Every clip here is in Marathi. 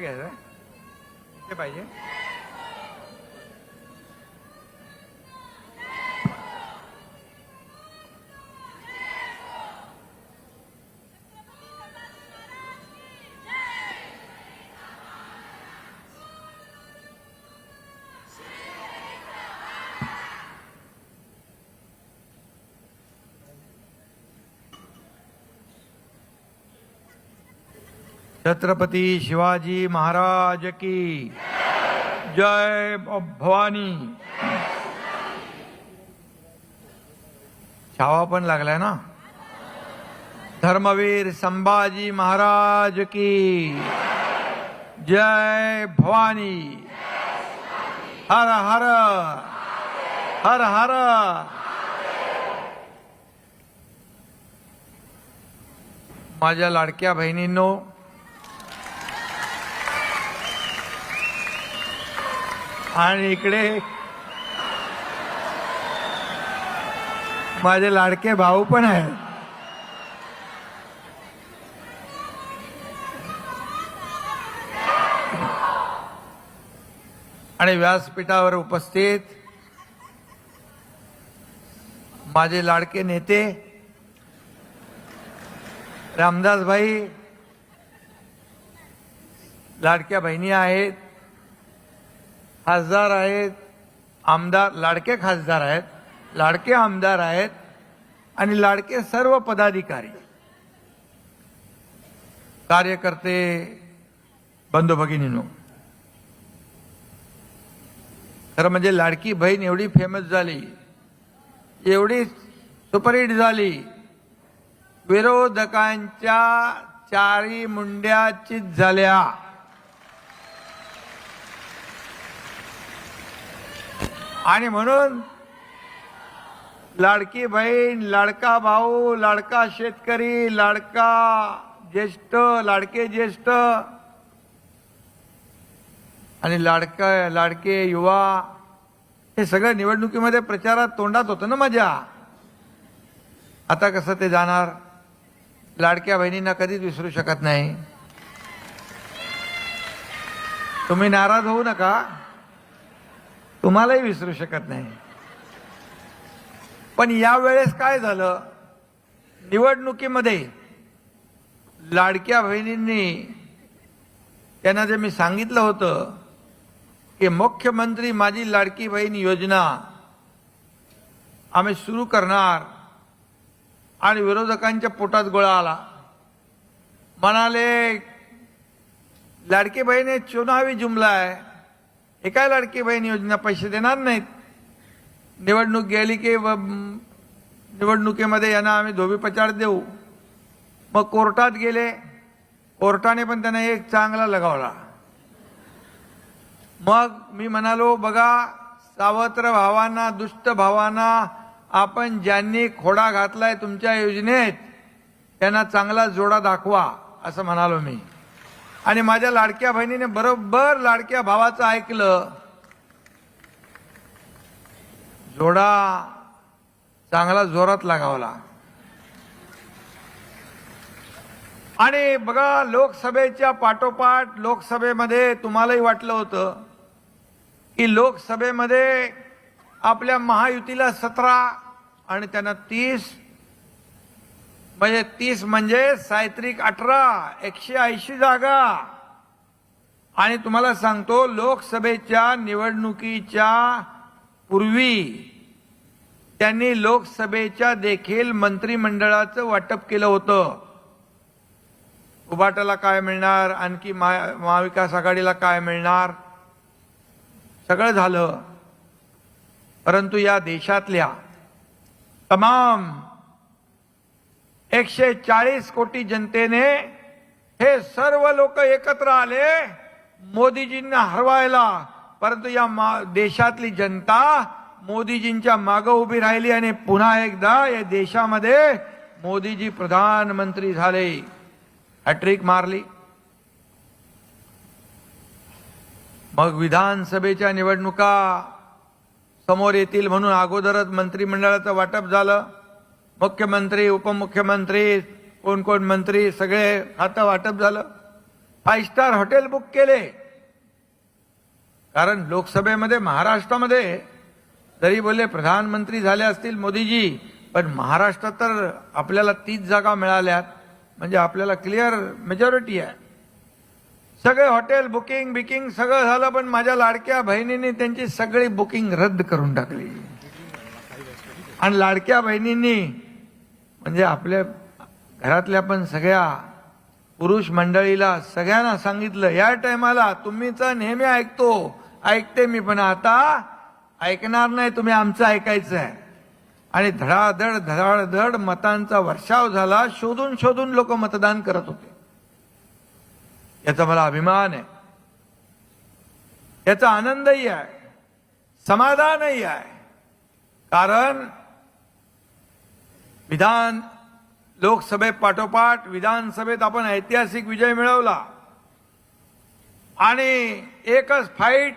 घ्यायचं ते पाहिजे छत्रपती शिवाजी महाराज की जय भवानी. छावा पण लागलाय ना? धर्मवीर संभाजी महाराज की जय भवानी. हर हर हर हर. माझ्या लाडक्या बहिणींनो आणि इकडे माझे लाडके भाऊ पण आहेत. आणि व्यासपीठावर उपस्थित माझे लाडके नेते रामदास भाई लाडक्या बहिणी आहेत. खासदार आहेत आमदार लाडके खासदार आहेत लाडके आमदार आहेत आणि लाडके सर्व पदाधिकारी. कार्यकर्ते बंधू भगिनीनो. खरं म्हणजे लाडकी बहीण एवढी फेमस झाली एवढी सुपरहिट झाली विरोधकांच्या चारी मुंड्या चित झाल्या. आणि म्हणून लाडकी बहीण लाडका भाऊ लाडका शेतकरी लाडका ज्येष्ठ लाडके ज्येष्ठ आणि लाडका लाडके युवा हे सगळं निवडणुकीमध्ये प्रचारात तोंडात होतं ना माझ्या. आता कसं ते जाणार? लाडक्या बहिणींना कधीच विसरू शकत नाही. तुम्ही नाराज होऊ नका. तुम्हालाही विसरू शकत नाही. पण यावेळेस काय झालं? निवडणुकीमध्ये लाडक्या बहिणींनी त्यांना जे मी सांगितलं होतं की मुख्यमंत्री माझी लाडकी बहीण योजना आम्ही सुरू करणार आणि विरोधकांच्या पोटात गोळा आला. म्हणाले लाडकी बहीण हे चुनावी जुमला आहे. एका लाडकी बहीण योजना पैसे देणार नाहीत. निवडणूक गेली की व- निवडणुकीमध्ये यांना आम्ही धोबी पचाड देऊ. मग कोर्टात गेले कोर्टाने पण त्यांना एक चांगला लगावला. मग मी म्हणालो बघा सावत्र भावांना दुष्ट भावांना आपण ज्यांनी खोडा घातलाय तुमच्या योजनेत त्यांना चांगला जोडा दाखवा असं म्हणालो मी. आणि माझ्या लाडक्या बहिणीने बरोबर लाडक्या भावाचं ऐकलं. जोडा चांगला जोरात लागावला. आणि बघा लोकसभेच्या पाठोपाठ लोकसभेमध्ये तुम्हालाही वाटलं होतं की लोकसभेमध्ये आपल्या महायुतीला सतरा आणि त्यांना तीस म्हणजे तीस म्हणजे सायत्रिक अठरा एकशे ऐंशी जागा. आणि तुम्हाला सांगतो लोकसभेच्या निवडणुकीच्या पूर्वी त्यांनी लोकसभेच्या देखील मंत्रिमंडळाचं वाटप केलं होतं. उभाटाला काय मिळणार? आणखी महा महाविकास आघाडीला काय मिळणार? सगळं झालं. परंतु या देशातल्या तमाम एकशे चाळीस कोटी जनतेने हे सर्व लोक एकत्र आले मोदीजींना हरवायला. परंतु या मा- देशातली जनता मोदीजींच्या मागं उभी राहिली आणि पुन्हा एकदा या देशामध्ये मोदीजी प्रधानमंत्री झाले. हॅट्रिक मारली. मग विधानसभेच्या निवडणुका समोर येतील म्हणून अगोदरच मंत्रिमंडळाचं वाटप झालं. मुख्यमंत्री उपमुख्यमंत्री कोण कोण मंत्री सगळे खातं वाटप झालं. फाय स्टार हॉटेल बुक केले. कारण लोकसभेमध्ये महाराष्ट्रामध्ये जरी बोलले प्रधानमंत्री झाले असतील मोदीजी पण महाराष्ट्रात तर आपल्याला तीच जागा मिळाल्यात. म्हणजे आपल्याला क्लिअर मेजॉरिटी आहे. सगळे हॉटेल बुकिंग बिकिंग सगळं झालं पण माझ्या लाडक्या बहिणींनी त्यांची सगळी बुकिंग रद्द करून टाकली. आणि लाडक्या बहिणींनी म्हणजे आपल्या घरातल्या पण सगळ्या पुरुष मंडळीला सगळ्यांना सांगितलं या टायमाला तुम्हीच नेहमी ऐकतो. ऐकते मी पण आता ऐकणार नाही तुम्ही आमचं ऐकायचं आहे आणि धडाधड धडाधड मतांचा वर्षाव झाला शोधून शोधून लोक मतदान करत होते. याचा मला अभिमान आहे. याचा आनंदही आहे. समाधानही आहे. कारण विधान लोकसभेत पाठोपाठ विधानसभेत आपण ऐतिहासिक विजय मिळवला. आणि एकच फाईट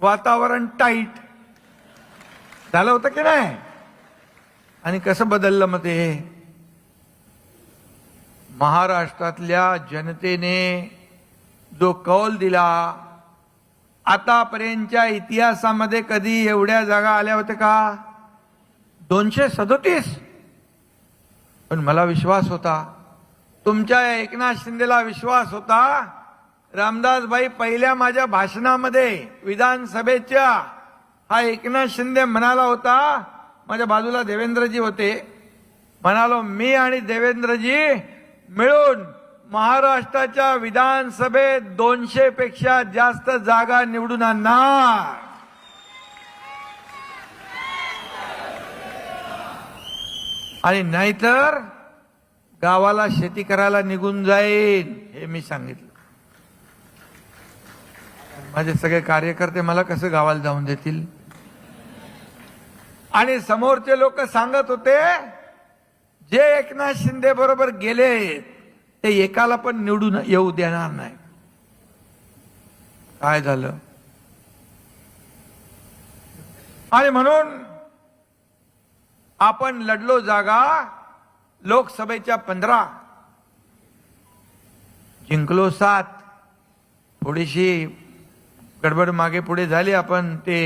वातावरण टाईट झालं होतं की नाही? आणि कसं बदललं मग ते? महाराष्ट्रातल्या जनतेने जो कौल दिला आतापर्यंतच्या इतिहासामध्ये कधी एवढ्या जागा आल्या होत्या का? दोनशे सदोतीस. पण मला विश्वास होता. तुमच्या एकनाथ शिंदेला विश्वास होता. रामदासबाई पहिल्या माझ्या भाषणामध्ये विधानसभेच्या हा एकनाथ शिंदे म्हणाला होता. माझ्या बाजूला देवेंद्रजी होते. म्हणालो मी आणि देवेंद्रजी मिळून महाराष्ट्राच्या विधानसभेत दोनशे पेक्षा जास्त जागा निवडून आणणार. आणि नाहीतर गावाला शेती करायला निघून जाईन हे मी सांगितलं. माझे सगळे कार्यकर्ते मला कसं गावाला जाऊन देतील? आणि समोरचे लोक सांगत होते जे एकनाथ शिंदे बरोबर गेले ते एकाला पण निवडून येऊ देणार नाही. काय झालं? आणि म्हणून आपण लढलो जागा लोकसभेच्या पंधरा. जिंकलो सात. थोडीशी गडबड मागे पुढे झाली आपण ते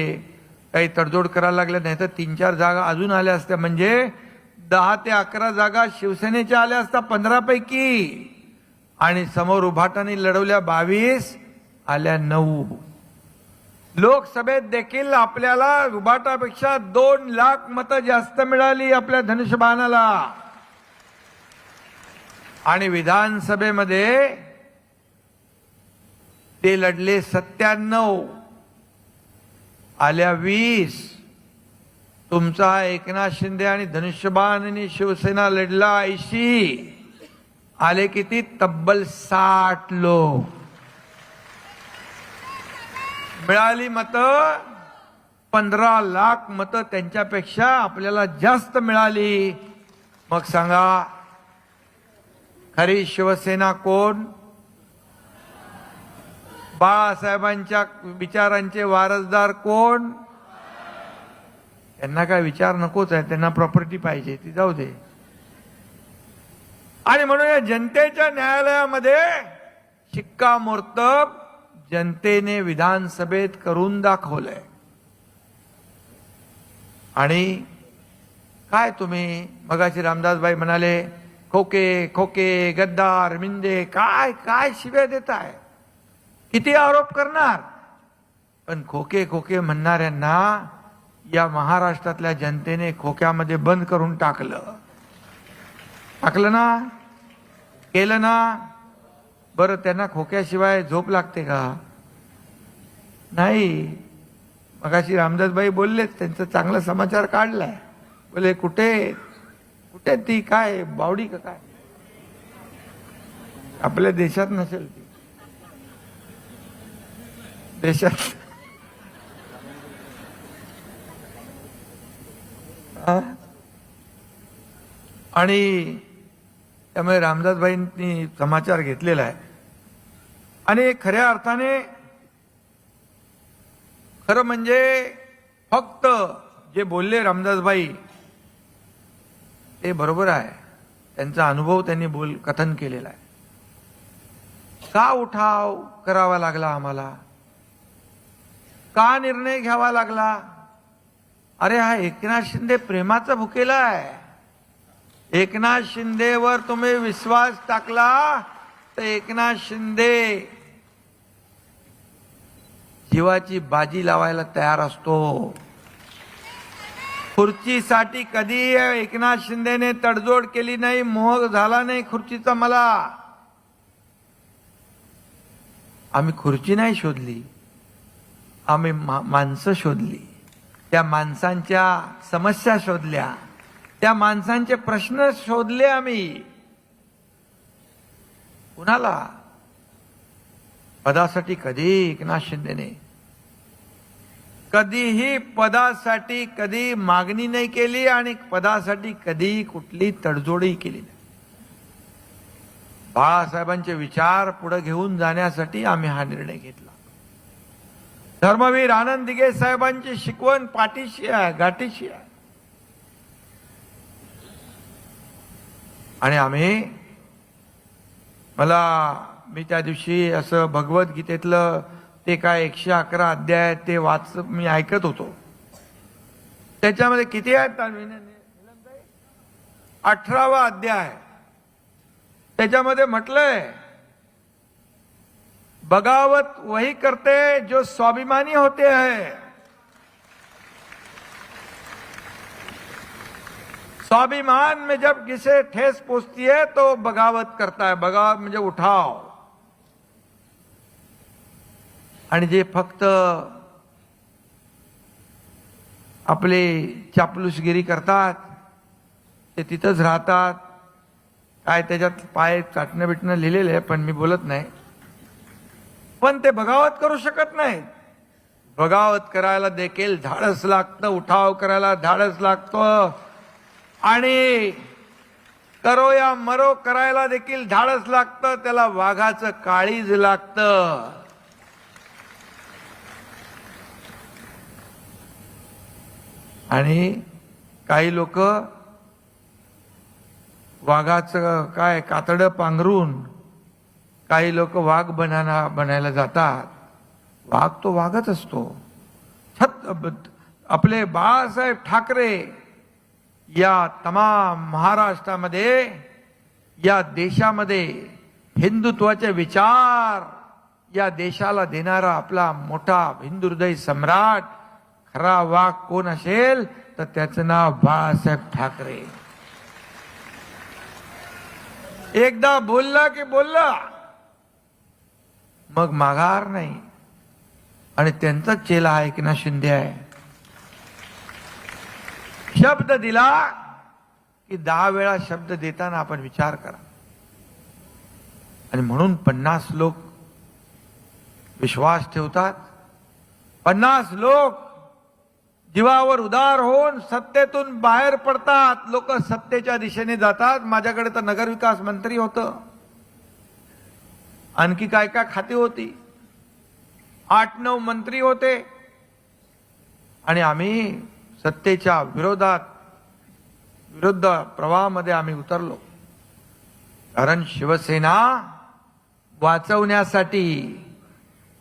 काही तडजोड करायला लागल्या नाही तर तीन चार जागा अजून आल्या असत्या. म्हणजे दहा ते अकरा जागा शिवसेनेच्या आल्या असत्या पंधरापैकी. आणि समोर उभाटाने लढवल्या बावीस आल्या नऊ. लोकसभेत देखील आपल्याला रुबाटापेक्षा दोन लाख मतं जास्त मिळाली आपल्या धनुष्यबाणाला. आणि विधानसभेमध्ये ते लढले सत्त्याण्णव आल्या वीस. तुमचा एकनाथ शिंदे आणि धनुष्यबाण आणि शिवसेना लढला ऐशी. आले किती? तब्बल साठ लोक. मिळाली मतं पंधरा लाख मतं त्यांच्यापेक्षा आपल्याला जास्त मिळाली. मग सांगा खरी शिवसेना कोण? बाळासाहेबांच्या विचारांचे वारसदार कोण? त्यांना काय विचार नकोच आहे त्यांना प्रॉपर्टी पाहिजे ती जाऊ दे. आणि म्हणून या जनतेच्या न्यायालयामध्ये शिक्कामोर्तब जनतेने विधानसभेत करून दाखवलंय. आणि काय तुम्ही मगाशी रामदासबाई म्हणाले खोके खोके गद्दार मिंदे काय काय शिव्या देताय? किती आरोप करणार? पण खोके खोके म्हणणाऱ्यांना या महाराष्ट्रातल्या जनतेने खोक्यामध्ये बंद करून टाकलं. टाकलं ना? केलं ना? बरं त्यांना खोक्याशिवाय झोप लागते का? नाही. मगाशी रामदासबाई बोललेच त्यांचा चांगला समाचार काढलाय. बोले कुठे? कुठे ती? काय? बावडी का काय? आपल्या देशात नसेल ती. देशात. आणि त्यामुळे रामदासबाईंनी समाचार घेतलेला आहे. आणि खऱ्या अर्थाने खरं म्हणजे फक्त जे बोलले रामदासबाई ते बरोबर आहे. त्यांचा अनुभव त्यांनी बोल कथन केलेला आहे. का उठाव करावा लागला आम्हाला? का निर्णय घ्यावा लागला? अरे हा एकनाथ शिंदे प्रेमाचा भुकेला आहे. एकनाथ शिंदेवर तुम्ही विश्वास टाकला तर एकनाथ शिंदे जीवाची बाजी लावायला तयार असतो. खुर्चीसाठी कधी एकनाथ शिंदेने तडजोड केली नाही मोह झाला नाही खुर्चीचा मला. आम्ही खुर्ची नाही शोधली आम्ही मा- माणसं शोधली. त्या माणसांच्या समस्या शोधल्या त्या माणसांचे प्रश्न शोधले आम्ही. कुणाला? पदासाठी कधी एकनाथ शिंदेने कधीही पदासाठी कधी मागणी नाही केली आणि पदासाठी कधीही कुठली तडजोडही केली नाही. बाळासाहेबांचे विचार पुढे घेऊन जाण्यासाठी आम्ही हा निर्णय घेतला. धर्मवीर आनंद दिगे साहेबांची शिकवण पाठीशी आहे गाठीशी आहे. आणि आम्ही मला मी त्या दिवशी असं भगवद्गीतेतलं ते काय एकशे अकरा अध्याय ते वाच मी ऐकत होतो. त्याच्यामध्ये किती आहेत अठरावा अध्याय. त्याच्यामध्ये म्हटलंय बगावत वही करते जो स्वाभिमानी होते है. स्वाभिमान में जब किसे ठेस पहुंचती है तो बगावत करता है. बगावत म्हणजे उठाव. आणि जे फक्त आपले चापलूसगिरी करतात ते तिथंच राहतात. काय त्याच्यात पाय चाटणं बिटणं लिहिलेलं आहे पण मी बोलत नाही. पण ते बगावत करू शकत नाहीत. बगावत करायला देखील धाडस लागतं उठाव करायला धाडस लागतं. आणि करो या मरो करायला देखील धाडस लागतं त्याला वाघाचं काळीज लागतं. आणि काही लोक वाघाचं काय कातडं पांघरून काही लोक वाघ बनाना बनायला जातात. वाघ तो वाघच असतो. छत आपले बाळासाहेब ठाकरे या तमाम महाराष्ट्रामध्ये या देशामध्ये हिंदुत्वाचे विचार या देशाला देणारा आपला मोठा हिंदुहृदय सम्राट खरा वाघ कोण असेल तर त्याचं नाव बाळासाहेब ठाकरे. एकदा बोलला की बोलला मग माघार नाही. आणि त्यांचा चेला आहे की ना शिंदे आहे. शब्द दिला की दहा वेळा शब्द देताना आपण विचार करा. आणि म्हणून पन्नास लोक विश्वास ठेवतात. पन्नास लोक जीवावर उदार होऊन सत्तेतून बाहेर पडतात. लोक सत्तेच्या दिशेने जातात. माझ्याकडे तर नगरविकास मंत्री होतं. आणखी काय काय खाती होती? आठ नऊ मंत्री होते. आणि आम्ही सत्तेच्या विरोधात विरुद्ध प्रवाहामध्ये आम्ही उतरलो. कारण शिवसेना वाचवण्यासाठी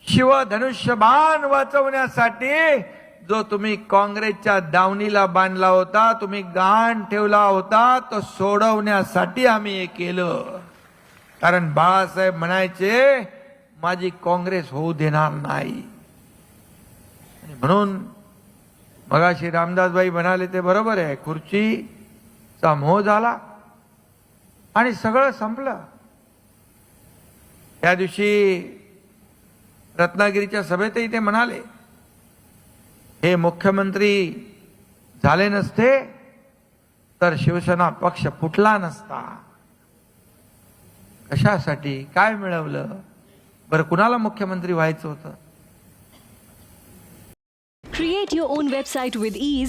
शिवधनुष्यबाण वाचवण्यासाठी जो तुम्ही काँग्रेसच्या दावणीला बांधला होता तुम्ही गहाण ठेवला होता तो सोडवण्यासाठी आम्ही हे केलं. कारण बाळासाहेब म्हणायचे माझी काँग्रेस होऊ देणार नाही. म्हणून मगाशी रामदासबाई म्हणाले ते बरोबर आहे खुर्चीचा मोह झाला आणि सगळं संपलं. त्या दिवशी रत्नागिरीच्या सभेतही ते म्हणाले हे मुख्यमंत्री झाले नसते तर शिवसेना पक्ष फुटला नसता. कशासाठी? काय मिळवलं? बरं कुणाला मुख्यमंत्री व्हायचं होतं? Create your own website with is